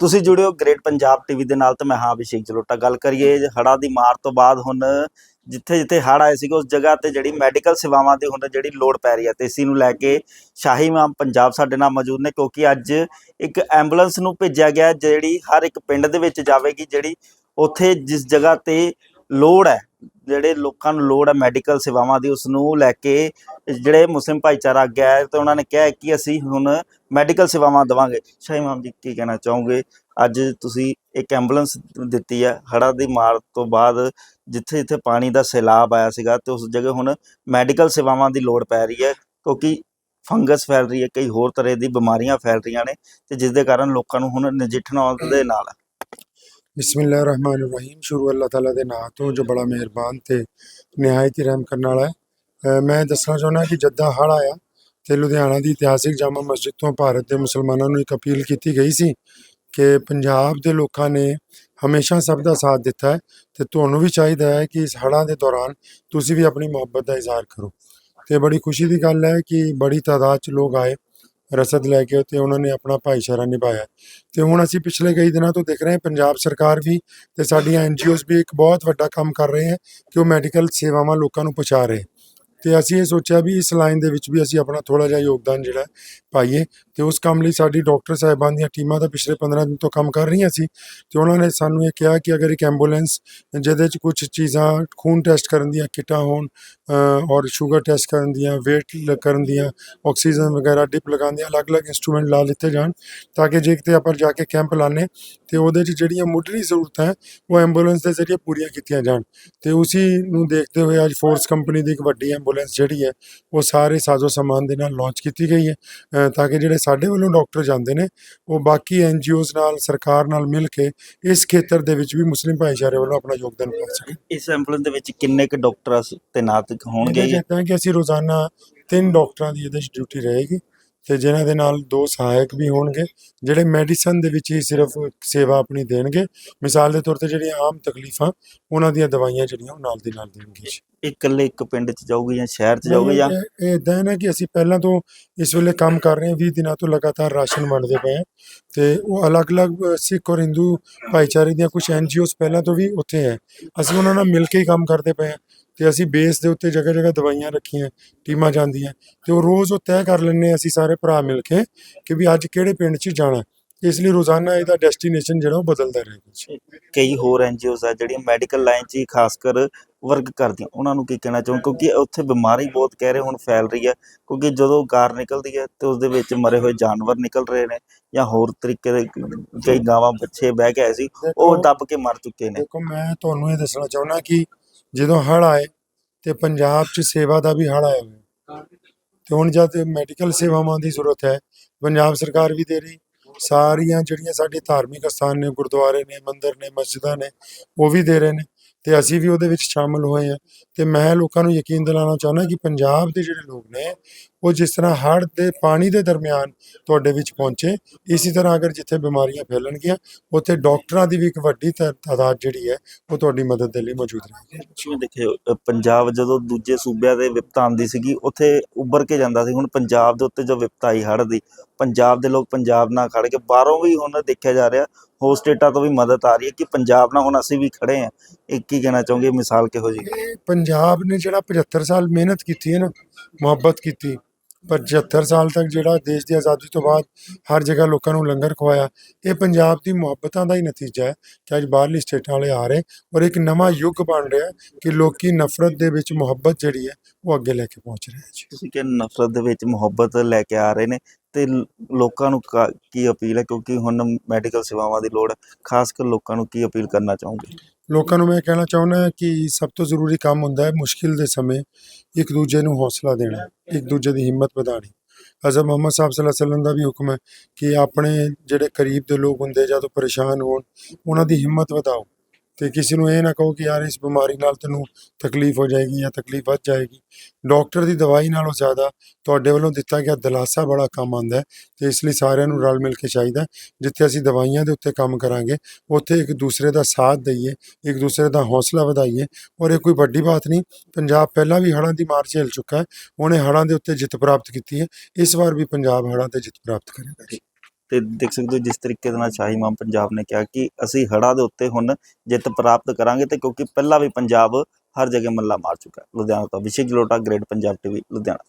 ਤੁਸੀਂ ਜੁੜਿਓ great Punjab TV ਦੇ ਨਾਲ ਤੇ ਮੈਂ ਹਾਂ ਅਭਿਸ਼ੇਕ ਜਲੋਟਾ। ਗੱਲ ਕਰੀਏ ਹੜ੍ਹਾਂ ਦੀ ਮਾਰ ਤੋਂ ਬਾਅਦ ਹੁਣ ਜਿੱਥੇ ਜਿੱਥੇ ਹੜ੍ਹ ਆਏ ਸੀਗੇ, ਉਸ ਜਗ੍ਹਾ ਤੇ ਜਿਹੜੀ ਮੈਡੀਕਲ ਸੇਵਾਵਾਂ ਦੀ ਹੁਣ ਜਿਹੜੀ ਲੋੜ ਪੈ ਰਹੀ ਹੈ, ਤੇ ਇਸੀ ਨੂੰ ਲੈ ਕੇ ਸ਼ਾਹੀ ਮਾਮ ਪੰਜਾਬ ਸਾਡੇ ਨਾਲ ਮੌਜੂਦ ਨੇ, ਕਿਉਂਕਿ ਅੱਜ ਇੱਕ ਐਂਬੂਲੈਂਸ ਨੂੰ ਭੇਜਿਆ ਗਿਆ ਜਿਹੜੀ ਹਰ ਇੱਕ ਪਿੰਡ ਦੇ ਵਿੱਚ ਜਾਵੇਗੀ, ਜਿਹੜੀ ਉੱਥੇ ਜਿਸ ਜਗ੍ਹਾ ਤੇ ਲੋੜ ਹੈ। ਜਿਹੜੇ ਲੋਕਾਂ ਨੂੰ ਲੋੜ ਹੈ ਮੈਡੀਕਲ ਸੇਵਾਵਾਂ ਦੀ ਉਸ ਨੂੰ ਲੈ ਕੇ ਜਿਹੜੇ ਮੁਸਲਿਮ ਭਾਈਚਾਰਾ ਅੱਗੇ ਆਇਆ ਤੇ ਉਹਨਾਂ ਨੇ ਕਿਹਾ ਕਿ ਅਸੀਂ ਹੁਣ ਮੈਡੀਕਲ ਸੇਵਾਵਾਂ ਦੇਵਾਂਗੇ। ਸ਼ਾਹੀ ਮਾਮ ਜੀ, ਕੀ ਕਹਿਣਾ ਚਾਹੋਗੇ? ਅੱਜ ਤੁਸੀਂ ਇੱਕ ਐਂਬੂਲੈਂਸ ਦਿੱਤੀ ਹੈ, ਹੜ੍ਹਾਂ ਦੀ ਮਾਰ ਤੋਂ ਬਾਅਦ ਜਿੱਥੇ ਜਿੱਥੇ ਪਾਣੀ ਦਾ ਸੈਲਾਬ ਆਇਆ ਸੀਗਾ ਤੇ ਉਸ ਜਗ੍ਹਾ ਹੁਣ ਮੈਡੀਕਲ ਸੇਵਾਵਾਂ ਦੀ ਲੋੜ ਪੈ ਰਹੀ ਹੈ, ਕਿਉਂਕਿ ਫੰਗਸ ਫੈਲ ਰਹੀ ਹੈ, ਕਈ ਹੋਰ ਤਰ੍ਹਾਂ ਦੀ ਬਿਮਾਰੀਆਂ ਫੈਲ ਰਹੀਆਂ ਨੇ ਤੇ ਜਿਸ ਦੇ ਕਾਰਨ ਲੋਕਾਂ ਨੂੰ ਹੁਣ ਨਜਿੱਠਣਾ ਦੇ ਨਾਲ ਹੈ ਰਹੀਮ ਸ਼ੁਰੂ ਅੱਲਾਹ ਤਾਲਾ ਦੇ ਨਾਂ ਤੋਂ ਜੋ ਬੜਾ ਮਿਹਰਬਾਨ ਤੇ ਨਿਹਾਇਤ ਹੀ ਰਹਿਮ ਕਰਨ ਵਾਲਾ ਹੈ। ਮੈਂ ਦੱਸਣਾ ਚਾਹੁੰਦਾ ਕਿ ਜੱਦਾ ਹੜ੍ਹ ਆਇਆ ਤੇ ਲੁਧਿਆਣਾ ਦੀ ਇਤਿਹਾਸਿਕ ਜਾਮਾ ਮਸਜਿਦ ਤੋਂ ਭਾਰਤ ਦੇ ਮੁਸਲਮਾਨਾਂ ਨੂੰ ਇੱਕ ਅਪੀਲ ਕੀਤੀ ਗਈ ਸੀ ਕਿ ਪੰਜਾਬ ਦੇ ਲੋਕਾਂ ਨੇ ਹਮੇਸ਼ਾ ਸਭ ਦਾ ਸਾਥ ਦਿੱਤਾ ਹੈ ਤੇ ਤੁਹਾਨੂੰ ਵੀ ਚਾਹੀਦਾ ਹੈ ਕਿ ਇਸ ਹੜ੍ਹਾਂ ਦੇ ਦੌਰਾਨ ਤੁਸੀਂ ਵੀ ਆਪਣੀ ਮੁਹੱਬਤ ਦਾ ਇਜ਼ਹਾਰ ਕਰੋ। ਤੇ ਬੜੀ ਖੁਸ਼ੀ ਦੀ ਗੱਲ ਹੈ ਕਿ ਬੜੀ ਤਾਦਾਦ 'ਚ ਲੋਕ ਆਏ ਰਸਦ ਲੈ ਕੇ ਤੇ ਉਹਨਾਂ ਨੇ ਆਪਣਾ ਭਾਈਚਾਰਾ ਨਿਭਾਇਆ। ਤੇ ਹੁਣ ਅਸੀਂ ਪਿਛਲੇ ਕਈ ਦਿਨਾਂ ਤੋਂ ਦੇਖ ਰਹੇ ਹਾਂ, ਪੰਜਾਬ ਸਰਕਾਰ ਵੀ ਤੇ ਸਾਡੀਆਂ ਐਨਜੀਓਜ਼ ਵੀ ਇੱਕ ਬਹੁਤ ਵੱਡਾ ਕੰਮ ਕਰ ਰਹੇ ਹੈ ਕਿ ਉਹ ਮੈਡੀਕਲ ਸੇਵਾਵਾਂ ਲੋਕਾਂ ਨੂੰ ਪਹੁੰਚਾ ਰਹੇ। ਤੇ ਅਸੀਂ ਇਹ ਸੋਚਿਆ ਵੀ ਇਸ ਲਾਈਨ ਦੇ ਵਿੱਚ ਵੀ ਅਸੀਂ ਆਪਣਾ ਥੋੜਾ ਜਿਹਾ ਯੋਗਦਾਨ ਜਿਹੜਾ ਪਾਈਏ ਤੇ ਉਸ ਕੰਮ ਲਈ ਸਾਡੀ ਡਾਕਟਰ ਸਾਹਿਬਾਨ ਦੀਆਂ ਟੀਮਾਂ ਤਾਂ ਪਿਛਲੇ 15 ਦਿਨ ਤੋਂ ਕੰਮ ਕਰ ਰਹੀਆਂ ਸੀ ਤੇ ਉਹਨਾਂ ਨੇ ਸਾਨੂੰ ਇਹ ਕਿਹਾ ਕਿ ਅਗਰ ਇੱਕ ਐਂਬੂਲੈਂਸ ਜਿਹਦੇ 'ਚ ਕੁਝ ਚੀਜ਼ਾਂ ਖੂਨ ਟੈਸਟ ਕਰਨ ਦੀਆਂ ਕਿੱਟਾਂ ਹੋਣ ਔਰ ਸ਼ੂਗਰ ਟੈਸਟ ਕਰਨ ਦੀਆਂ, weight ਕਰਨ ਦੀਆਂ, ਆਕਸੀਜਨ ਵਗੈਰਾ ਡਿਪ ਲਗਾਉਣ ਦੀਆਂ ਅਲੱਗ-ਅਲੱਗ ਇੰਸਟਰੂਮੈਂਟ ਲਾ ਲਿੱਤੇ ਜਾਣ ਤਾਂ ਕਿ ਜੇ ਕਿਤੇ ਆਪਾਂ ਜਾ ਕੇ ਕੈਂਪ ਲਾਣੇ ਤੇ ਉਹਦੇ 'ਚ ਜਿਹੜੀਆਂ ਮੁੱਢਲੀ ਜ਼ਰੂਰਤਾਂ ਉਹ ਐਂਬੂਲੈਂਸ ਦੇ ਜ਼ਰੀਏ ਪੂਰੀਆਂ ਕੀਤੀਆਂ ਜਾਣ। ਤੇ ਉਸੇ ਨੂੰ ਦੇਖਦੇ ਹੋਏ ਅੱਜ ਫੋਰਸ ਕੰਪਨੀ ਦੀ ਇੱਕ ਵੱਡੀ ਐਂਬੂਲੈਂਸ ਜਿਹੜੀ ਹੈ, ਉਹ ਸਾਰੇ ਸਾਜ਼ੋ ਸਮਾਨ ਦੇ ਨਾਲ ਲਾਂਚ ਕੀਤੀ ਗਈ ਹੈ। ਤਾਂ ਕਿ ਜਿਹੜੇ ਸਾਡੇ ਵੱਲੋਂ ਡਾਕਟਰ ਜਾਂਦੇ ਨੇ ਉਹ ਬਾਕੀ ਐਨਜੀਓਜ਼ ਨਾਲ ਸਰਕਾਰ ਨਾਲ ਮਿਲ ਕੇ ਇਸ ਖੇਤਰ ਦੇ ਵਿੱਚ ਵੀ ਮੁਸਲਿਮ ਭਾਈਚਾਰੇ ਵੱਲੋਂ ਆਪਣਾ ਯੋਗਦਾਨ ਪਾ ਸਕਣ। ਇਸ ਐਂਬੂਲੈਂਸ ਦੇ ਵਿੱਚ ਕਿੰਨੇ ਕੁ ਡਾਕਟਰ ਤੈਨਾਤ ਹੋਣਗੇ ਇਹਦੇ 'ਚ ਏਦਾਂ ਹੈ ਕਿ ਅਸੀਂ ਰੋਜ਼ਾਨਾ ਤਿੰਨ ਡਾਕਟਰਾਂ ਦੀ ਇਹਦੇ 'ਚ ਡਿਊਟੀ ਰਹੇਗੀ। ਤੇ ਜਿਨ੍ਹਾਂ ਦੇ ਨਾਲ ਦੋ ਸਹਾਇਕ ਵੀ ਹੋਣਗੇ ਜਿਹੜੇ ਮੈਡੀਸਨ ਦੇ ਵਿੱਚ ਹੀ ਸਿਰਫ ਸੇਵਾ ਆਪਣੀ ਦੇਣਗੇ। ਮਿਸਾਲ ਦੇ ਤੌਰ ਤੇ ਜਿਹੜੀਆਂ ਆਮ ਤਕਲੀਫਾਂ ਉਹਨਾਂ ਦੀਆਂ ਦਵਾਈਆਂ ਜਿਹੜੀਆਂ ਉਹ ਨਾਲ ਦੀ ਨਾਲ ਦੇਣਗੇ ਇਕੱਲੇ ਇੱਕ ਪਿੰਡ 'ਚ ਜਾਊਗੀ ਜਾਂ ਸ਼ਹਿਰ 'ਚ ਜਾਊਗੀ ਜਾਂ? ਇਹ- ਇਦਾਂ ਹੈ ਨਾ ਕਿ ਅਸੀਂ ਪਹਿਲਾਂ ਤੋਂ ਇਸ ਵੇਲੇ ਕੰਮ ਕਰ ਰਹੇ ਹਾਂ 20 ਦਿਨਾਂ ਤੋਂ ਲਗਾਤਾਰ ਰਾਸ਼ਨ ਵੰਡਦੇ ਪਏ ਹਾਂ। ਤੇ ਉਹ ਅਲੱਗ-ਅਲੱਗ ਸਿੱਖ ਔਰ ਹਿੰਦੂ ਭਾਈਚਾਰੇ ਦੀਆਂ ਕੁਝ ਐਨਜੀਓਜ਼ ਪਹਿਲਾਂ ਤੋਂ ਵੀ ਉੱਥੇ ਹੈ। ਅਸੀਂ ਉਹਨਾਂ ਨਾਲ ਮਿਲ ਕੇ ਹੀ ਕੰਮ ਕਰਦੇ ਪਏ ਹਾਂ। ਤੇ ਅਸੀਂ ਬੇਸ ਦੇ ਉੱਤੇ ਜਗ੍ਹਾ ਜਗ੍ਹਾ ਦਵਾਈਆਂ ਰੱਖੀਆਂ ਟੀਮਾਂ ਜਾਂਦੀਆਂ ਤੇ ਉਹ ਰੋਜ਼ ਉਹ ਤੈਅ ਕਰ ਲੈਂਦੇ ਅਸੀਂ ਸਾਰੇ ਭਰਾ ਮਿਲ ਕੇ ਕਿ ਵੀ ਅੱਜ ਕਿਹੜੇ ਪਿੰਡ 'ਚ ਜਾਣਾ। ਇਸ ਲਈ ਰੋਜ਼ਾਨਾ ਇਹਦਾ ਡੈਸਟੀਨੇਸ਼ਨ ਜਿਹੜਾ ਉਹ ਬਦਲਦਾ ਰਹੇਗਾ ਕਈ ਹੋਰ ਐਨਜੀਓਜ਼ ਆ ਜਿਹੜੀਆਂ ਮੈਡੀਕਲ ਲਾਈਨ 'ਚ ਹੀ ਖਾਸ ਕਰ ਵਰਕ ਕਰਦੀਆਂ। ਉਹਨਾਂ ਨੂੰ ਕੀ ਕਹਿਣਾ ਚਾਹੋ? ਕਿਉਂਕਿ ਉੱਥੇ ਬਿਮਾਰੀ ਬਹੁਤ ਕਹਿ ਰਹੇ ਹੁਣ ਫੈਲ ਰਹੀ ਹੈ ਕਿਉਂਕਿ ਜਦੋਂ ਗਾਰ ਨਿਕਲਦੀ ਹੈ ਤੇ ਉਸ ਦੇ ਵਿੱਚ ਮਰੇ ਹੋਏ ਜਾਨਵਰ ਨਿਕਲ ਰਹੇ ਨੇ ਜਾਂ ਹੋਰ ਤਰੀਕੇ ਦੇ ਕਈ ਗਾਵਾਂ ਬੱਚੇ ਬਹਿ ਕੇ ਆਏ ਸੀ ਉਹ ਦੱਬ ਕੇ ਮਰ ਚੁੱਕੇ ਨੇ। ਦੇਖੋ ਮੈਂ ਤੁਹਾਨੂੰ ਇਹ ਦੱਸਣਾ ਚਾਹੁੰਦਾ ਕਿ ਜਦੋਂ ਹੜ ਆਏ ਤੇ ਪੰਜਾਬ 'ਚ ਸੇਵਾ ਦਾ ਵੀ ਹੜ ਆਇਆ ਹੋਇਆ। ਤੇ ਹੁਣ ਜਦ ਮੈਡੀਕਲ ਸੇਵਾਵਾਂ ਦੀ ਜ਼ਰੂਰਤ ਹੈ, ਪੰਜਾਬ ਸਰਕਾਰ ਵੀ ਦੇ ਰਹੀ, ਸਾਰੀਆਂ ਜਿਹੜੀਆਂ ਸਾਡੇ ਧਾਰਮਿਕ ਸਥਾਨ ਨੇ, ਗੁਰਦੁਆਰੇ ਨੇ, ਮੰਦਿਰ ਨੇ, ਮਸਜਿਦਾਂ ਨੇ, ਉਹ ਵੀ ਦੇ ਰਹੇ ਨੇ। ਤੇ ਅਸੀਂ ਵੀ ਉਹਦੇ ਵਿੱਚ ਸ਼ਾਮਲ ਹੋਏ ਹਾਂ। ਤੇ ਮੈਂ ਲੋਕਾਂ ਨੂੰ ਯਕੀਨ ਦਿਲਾਉਣਾ ਚਾਹੁੰਦਾ ਕਿ ਪੰਜਾਬ ਦੇ ਜਿਹੜੇ ਲੋਕ ਨੇ, ਉਹ ਜਿਸ ਤਰ੍ਹਾਂ ਹੜ੍ਹ ਦੇ ਪਾਣੀ ਦੇ ਦਰਮਿਆਨ ਤੁਹਾਡੇ ਵਿੱਚ ਪਹੁੰਚੇ, ਇਸੇ ਤਰ੍ਹਾਂ ਅਗਰ ਜਿੱਥੇ ਬਿਮਾਰੀਆਂ ਫੈਲਣਗੀਆਂ, ਉੱਥੇ ਡਾਕਟਰਾਂ ਦੀ ਵੀ ਇੱਕ ਵੱਡੀ ਤਾ- ਤਾਦਾਦ ਜਿਹੜੀ ਹੈ, ਉਹ ਤੁਹਾਡੀ ਮਦਦ ਦੇ ਲਈ ਮੌਜੂਦ ਰਹੇਗੀ। ਜਿਵੇਂ ਦੇਖਿਓ ਪੰਜਾਬ ਜਦੋਂ ਦੂਜੇ ਸੂਬਿਆਂ ਦੇ ਵਿਪਤਾ ਆਉਂਦੀ ਸੀਗੀ, ਉੱਥੇ ਉੱਭਰ ਕੇ ਜਾਂਦਾ ਸੀ। ਹੁਣ ਪੰਜਾਬ ਦੇ ਉੱਤੇ ਜੋ ਵਿਪਤਾ ਆਈ ਹੜ੍ਹ ਦੀ, ਪੰਜਾਬ ਦੇ ਲੋਕ ਪੰਜਾਬ ਨਾਲ ਖੜ ਕੇ ਬਾਹਰੋਂ ਵੀ ਹੁਣ ਦੇਖਿਆ ਜਾ ਰਿਹਾ ਹੋਰ ਸਟੇਟਾਂ ਤੋਂ ਵੀ ਮਦਦ ਆ ਰਹੀ ਹੈ ਕਿ ਪੰਜਾਬ ਨਾਲ ਹੁਣ ਅਸੀਂ ਵੀ ਖੜੇ ਹਾਂ। ਇਹ ਕੀ ਕਹਿਣਾ ਚਾਹੋਗੇ? ਮਿਸਾਲ ਕਿਹੋ ਜੀ ਪੰਜਾਬ ਨੇ ਜਿਹੜਾ 75 ਸਾਲ ਮਿਹਨਤ ਕੀਤੀ ਹੈ ਨਾ, ਮੁਹੱਬਤ ਕੀਤੀ 75 ਸਾਲ ਤੱਕ ਜਿਹੜਾ ਦੇਸ਼ ਦੀ ਆਜ਼ਾਦੀ ਤੋਂ ਬਾਅਦ ਹਰ ਜਗ੍ਹਾ ਲੋਕਾਂ ਨੂੰ ਲੰਗਰ ਖਵਾਇਆ, ਇਹ ਪੰਜਾਬ ਦੀ ਮੁਹੱਬਤਾਂ ਦਾ ਹੀ ਨਤੀਜਾ ਹੈ ਕਿ ਅੱਜ ਬਾਹਰਲੀ ਸਟੇਟਾਂ ਵਾਲੇ ਆ ਰਹੇ ਔਰ ਇੱਕ ਨਵਾਂ ਯੁੱਗ ਬਣ ਰਿਹਾ ਕਿ ਲੋਕੀ ਨਫ਼ਰਤ ਦੇ ਵਿੱਚ ਮੁਹੱਬਤ ਜਿਹੜੀ ਹੈ ਉਹ ਅੱਗੇ ਲੈ ਕੇ ਪਹੁੰਚ ਰਹੇ ਜੀ। ਤੁਸੀਂ ਕਿ ਨਫ਼ਰਤ ਦੇ ਵਿੱਚ ਮੁਹੱਬਤ ਲੈ ਕੇ ਆ ਰਹੇ ਨੇ ਤੇ ਲੋਕਾਂ ਨੂੰ ਕਾ- ਕੀ ਅਪੀਲ ਹੈ? ਕਿਉਂਕਿ ਹੁਣ ਮੈਡੀਕਲ ਸੇਵਾਵਾਂ ਦੀ ਲੋੜ ਹੈ, ਖਾਸ ਕਰ ਲੋਕਾਂ ਨੂੰ ਕੀ ਅਪੀਲ ਕਰਨਾ ਚਾਹੋਗੇ? ਲੋਕਾਂ ਨੂੰ ਮੈਂ ਕਹਿਣਾ ਚਾਹੁੰਦਾ ਕਿ ਸਭ ਤੋਂ ਜ਼ਰੂਰੀ ਕੰਮ ਹੁੰਦਾ ਹੈ ਮੁਸ਼ਕਿਲ ਦੇ ਸਮੇਂ ਇੱਕ ਦੂਜੇ ਨੂੰ ਹੌਸਲਾ ਦੇਣਾ, ਇੱਕ ਦੂਜੇ ਦੀ ਹਿੰਮਤ ਵਧਾਉਣੀ। ਹਜ਼ਰਤ ਮੁਹੰਮਦ ਸਾਹਿਬ ਸੱਲੱਲਾਹੁ ਅਲੈਹਿ ਵਸੱਲਮ ਦਾ ਵੀ ਹੁਕਮ ਹੈ ਕਿ ਆਪਣੇ ਜਿਹੜੇ ਕਰੀਬ ਦੇ ਲੋਕ ਹੁੰਦੇ ਜਦੋਂ ਪਰੇਸ਼ਾਨ ਹੋਣ, ਉਹਨਾਂ ਦੀ ਹਿੰਮਤ ਵਧਾਓ। ਤੇ ਕਿਸੇ ਨੂੰ ਇਹ ਨਾ ਕਹੋ ਕਿ ਯਾਰ ਇਸ ਬਿਮਾਰੀ ਨਾਲ ਤੈਨੂੰ ਤਕਲੀਫ ਹੋ ਜਾਏਗੀ ਜਾਂ ਤਕਲੀਫ ਵੱਧ ਜਾਏਗੀ। ਡਾਕਟਰ ਦੀ ਦਵਾਈ ਨਾਲੋਂ ਜ਼ਿਆਦਾ ਤੁਹਾਡੇ ਵੱਲੋਂ ਦਿੱਤਾ ਗਿਆ ਦਿਲਾਸਾ ਬੜਾ ਕੰਮ ਆਉਂਦਾ ਹੈ ਤੇ ਇਸ ਲਈ ਸਾਰਿਆਂ ਨੂੰ ਰਲ ਮਿਲ ਕੇ ਚਾਹੀਦਾ ਜਿੱਥੇ ਅਸੀਂ ਦਵਾਈਆਂ ਦੇ ਉੱਤੇ ਕੰਮ ਕਰਾਂਗੇ, ਉੱਥੇ ਇੱਕ ਦੂਸਰੇ ਦਾ ਸਾਥ ਦਈਏ, ਇੱਕ ਦੂਸਰੇ ਦਾ ਹੌਸਲਾ ਵਧਾਈਏ ਔਰ ਇਹ ਕੋਈ ਵੱਡੀ ਬਾਤ ਨਹੀਂ, ਪੰਜਾਬ ਪਹਿਲਾਂ ਵੀ ਹੜ੍ਹਾਂ ਦੀ ਮਾਰ ਝੇਲ ਚੁੱਕਾ ਹੈ, ਉਹਨੇ ਹੜ੍ਹਾਂ ਦੇ ਉੱਤੇ ਜਿੱਤ ਪ੍ਰਾਪਤ ਕੀਤੀ ਹੈ, ਇਸ ਵਾਰ ਵੀ ਪੰਜਾਬ ਹੜ੍ਹਾਂ ਤੇ ਜਿੱਤ ਪ੍ਰਾਪਤ ਕਰੇਗਾ ਜੀ ਤੇ ਦੇਖ ਸਕਦੇ ਹੋ ਜਿਸ ਤਰੀਕੇ ਦੇ ਨਾਲ ਸ਼ਾਹੀ ਇਮਾਮ ਪੰਜਾਬ ਨੇ ਕਿਹਾ ਕਿ ਅਸੀਂ ਹੜ੍ਹਾਂ ਦੇ ਉੱਤੇ ਹੁਣ ਜਿੱਤ ਪ੍ਰਾਪਤ ਕਰਾਂਗੇ ਤੇ ਕਿਉਂਕਿ ਪਹਿਲਾਂ ਵੀ ਪੰਜਾਬ ਹਰ ਜਗ੍ਹਾ ਮੱਲਾ ਮਾਰ ਚੁੱਕਾ ਹੈ। ਲੁਧਿਆਣਾ ਤੋਂ ਅਭਿਸ਼ੇਕ ਜਲੋਟਾ ਗ੍ਰੇਟ ਪੰਜਾਬ ਟੀਵੀ ਲੁਧਿਆਣਾ।